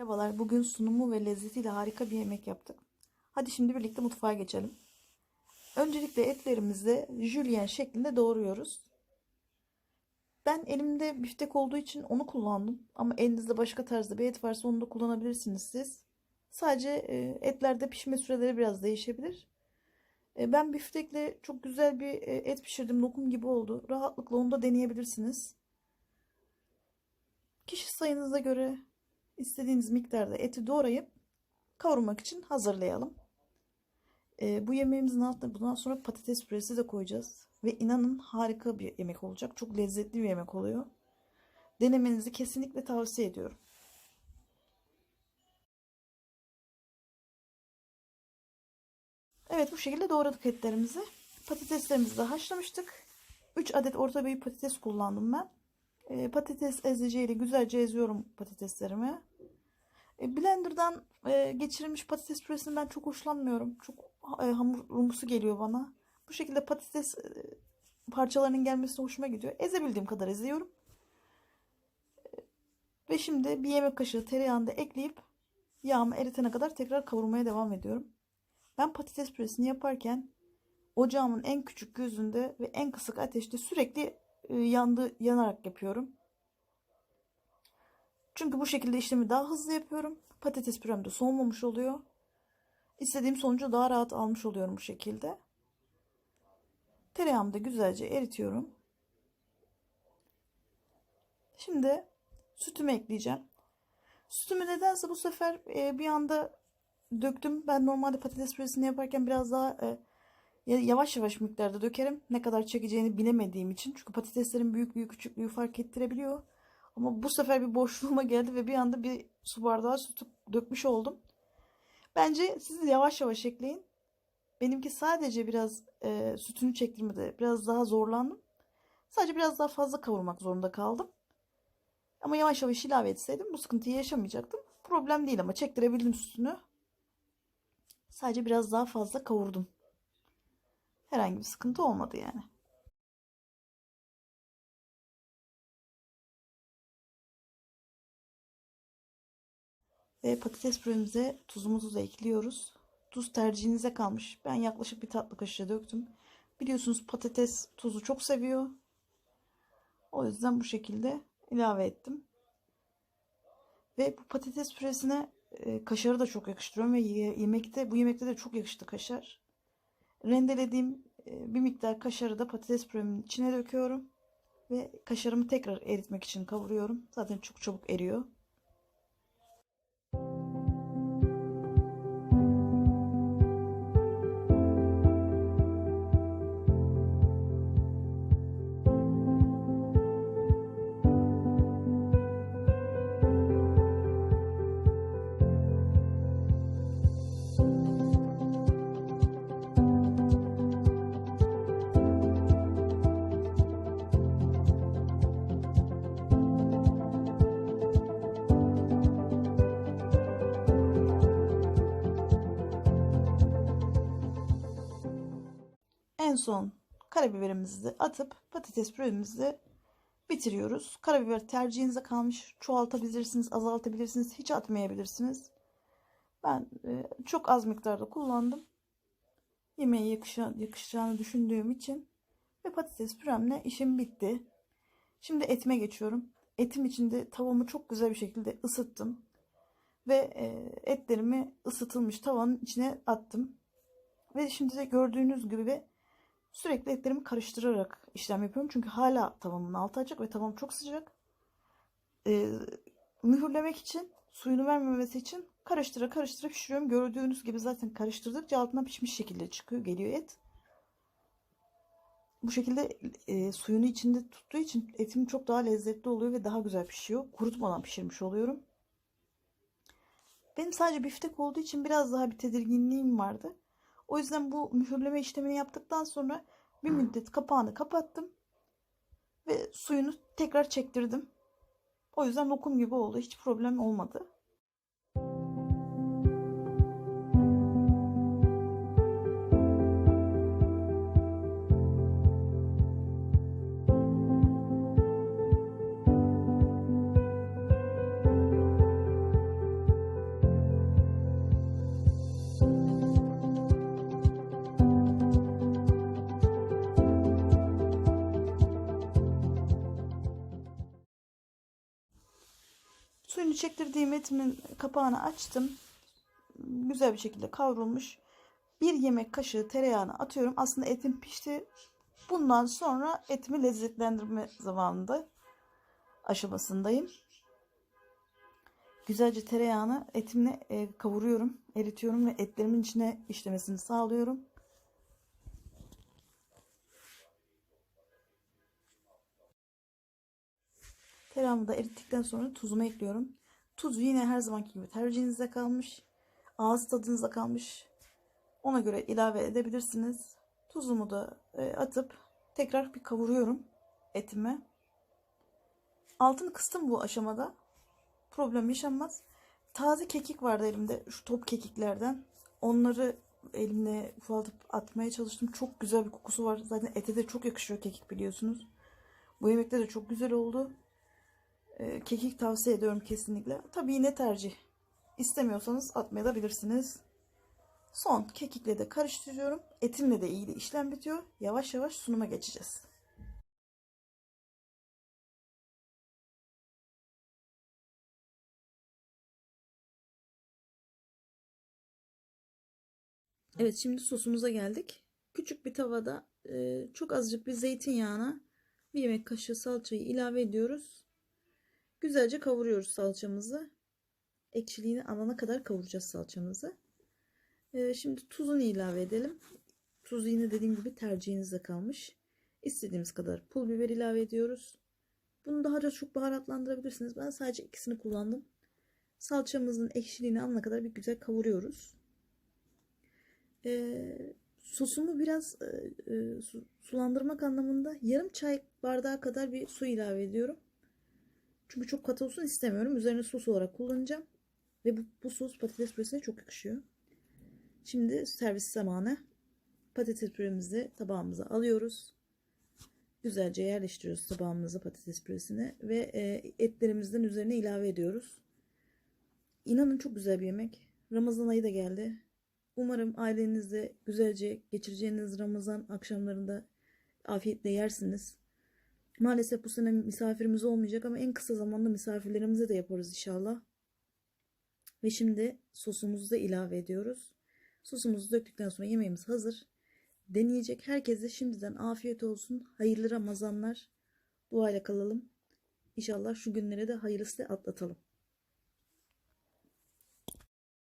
Merhabalar. Bugün sunumu ve lezzetiyle harika bir yemek yaptık. Hadi şimdi birlikte mutfağa geçelim. Öncelikle etlerimizi jülyen şeklinde doğruyoruz. Ben elimde biftek olduğu için onu kullandım. Ama elinizde başka tarzda bir et varsa onu da kullanabilirsiniz siz. Sadece e, etlerde pişme süreleri biraz değişebilir. E, Ben biftekle çok güzel bir e, et pişirdim. Lokum gibi oldu. Rahatlıkla onu da deneyebilirsiniz. Kişi sayınıza göre istediğiniz miktarda eti doğrayıp kavurmak için hazırlayalım. Ee, bu yemeğimizin altına bundan sonra patates püresi de koyacağız. Ve inanın harika bir yemek olacak. Çok lezzetli bir yemek oluyor. Denemenizi kesinlikle tavsiye ediyorum. Evet bu şekilde doğradık etlerimizi. Patateslerimizi de haşlamıştık. 3 adet orta boy patates kullandım ben. Ee, patates eziciyle güzelce eziyorum patateslerimi. E, Blender'dan e, geçirilmiş patates püresini ben çok hoşlanmıyorum. Çok e, hamurumsu geliyor bana. Bu şekilde patates e, parçalarının gelmesi hoşuma gidiyor. Ezebildiğim kadar eziyorum. E, Ve şimdi bir yemek kaşığı tereyağını da ekleyip yağımı eritene kadar tekrar kavurmaya devam ediyorum. Ben patates püresini yaparken ocağımın en küçük gözünde ve en kısık ateşte sürekli e, yandı yanarak yapıyorum. Çünkü bu şekilde işlemi daha hızlı yapıyorum. Patates pürem de soğumamış oluyor. İstediğim sonucu daha rahat almış oluyorum bu şekilde. Tereyağımı da güzelce eritiyorum. Şimdi sütümü ekleyeceğim. Sütümü nedense bu sefer e, bir anda döktüm. Ben normalde patates püresini yaparken biraz daha e, yavaş yavaş miktarda dökerim. Ne kadar çekeceğini bilemediğim için. Çünkü patateslerin büyüklüğü küçüklüğü fark ettirebiliyor. Ama bu sefer bir boşluğuma geldi ve bir anda bir su bardağı sütü dökmüş oldum. Bence siz yavaş yavaş ekleyin. Benimki sadece biraz e, sütünü çektirmede biraz daha zorlandım. Sadece biraz daha fazla kavurmak zorunda kaldım. Ama yavaş yavaş ilave etseydim bu sıkıntıyı yaşamayacaktım. Problem değil ama çektirebildim sütünü. Sadece biraz daha fazla kavurdum. Herhangi bir sıkıntı olmadı yani. Ve patates püremize tuzumuzu da ekliyoruz. Tuz tercihinize kalmış. Ben yaklaşık bir tatlı kaşığı döktüm. Biliyorsunuz patates tuzu çok seviyor. O yüzden bu şekilde ilave ettim. Ve bu patates püresine e, kaşarı da çok yakıştırıyorum ve yemekte bu yemekte de çok yakıştı kaşar. Rendelediğim e, bir miktar kaşarı da patates püremin içine döküyorum ve kaşarımı tekrar eritmek için kavuruyorum. Zaten çok çabuk eriyor. En son karabiberimizi atıp patates püremizi bitiriyoruz. Karabiber tercihinize kalmış. Çoğaltabilirsiniz, azaltabilirsiniz, hiç atmayabilirsiniz. Ben e, çok az miktarda kullandım. Yemeğe yakışa, yakışacağını düşündüğüm için ve patates püremle işim bitti. Şimdi etime geçiyorum. Etim içinde tavamı çok güzel bir şekilde ısıttım. Ve e, etlerimi ısıtılmış tavanın içine attım. Ve şimdi de gördüğünüz gibi Sürekli etlerimi karıştırarak işlem yapıyorum. Çünkü hala tavamın altı açık ve tavam çok sıcak. Ee, mühürlemek için, suyunu vermemesi için karıştıra karıştıra pişiriyorum. Gördüğünüz gibi zaten karıştırdıkça altından pişmiş şekilde çıkıyor, geliyor et. Bu şekilde e, suyunu içinde tuttuğu için etim çok daha lezzetli oluyor ve daha güzel pişiyor. Kurutmadan pişirmiş oluyorum. Benim sadece biftek olduğu için biraz daha bir tedirginliğim vardı. O yüzden bu mühürleme işlemini yaptıktan sonra bir müddet kapağını kapattım. Ve suyunu tekrar çektirdim. O yüzden lokum gibi oldu. Hiç problem olmadı. Çektirdiğim etimin kapağını açtım. Güzel bir şekilde kavrulmuş. Bir yemek kaşığı tereyağını atıyorum. Aslında etim pişti. Bundan sonra etimi lezzetlendirme zamanında aşamasındayım. Güzelce tereyağını etimle e, kavuruyorum, eritiyorum ve etlerimin içine işlemesini sağlıyorum. Tereyağımı da erittikten sonra tuzumu ekliyorum. Tuzu yine her zamanki gibi tercihinize kalmış. Ağız tadınıza kalmış. Ona göre ilave edebilirsiniz. Tuzumu da e, atıp tekrar bir kavuruyorum etimi. Altını kıstım bu aşamada. Problem yaşanmaz. Taze kekik vardı elimde. Şu top kekiklerden. Onları elimle ufaltıp atmaya çalıştım. Çok güzel bir kokusu var. Zaten ete de çok yakışıyor kekik biliyorsunuz. Bu yemekte de çok güzel oldu. Ee, kekik tavsiye ediyorum kesinlikle. Tabii yine tercih. İstemiyorsanız atmaya da bilirsiniz. Son kekikle de karıştırıyorum. Etimle de iyi de işlem bitiyor. Yavaş yavaş sunuma geçeceğiz. Evet şimdi sosumuza geldik. Küçük bir tavada e, çok azıcık bir zeytinyağına bir yemek kaşığı salçayı ilave ediyoruz. Güzelce kavuruyoruz salçamızı. Ekşiliğini alana kadar kavuracağız salçamızı. E, şimdi tuzunu ilave edelim. Tuz yine dediğim gibi tercihinize kalmış. İstediğimiz kadar pul biber ilave ediyoruz. Bunu daha da çok baharatlandırabilirsiniz. Ben sadece ikisini kullandım. Salçamızın ekşiliğini alana kadar bir güzel kavuruyoruz. E, sosumu biraz e, e, su, sulandırmak anlamında yarım çay bardağı kadar bir su ilave ediyorum. Çünkü çok katı olsun istemiyorum. Üzerine sos olarak kullanacağım. Ve bu, bu sos patates püresine çok yakışıyor. Şimdi servis zamanı. Patates püremizi tabağımıza alıyoruz. Güzelce yerleştiriyoruz tabağımıza patates püresini. Ve e, etlerimizden üzerine ilave ediyoruz. İnanın çok güzel bir yemek. Ramazan ayı da geldi. Umarım ailenizle güzelce geçireceğiniz Ramazan akşamlarında afiyetle yersiniz. Maalesef bu sene misafirimiz olmayacak ama en kısa zamanda misafirlerimize de yaparız inşallah. Ve şimdi sosumuzu da ilave ediyoruz. Sosumuzu döktükten sonra yemeğimiz hazır. Deneyecek herkese şimdiden afiyet olsun. Hayırlı Ramazanlar. Duayla kalalım. İnşallah şu günleri de hayırlısıyla atlatalım.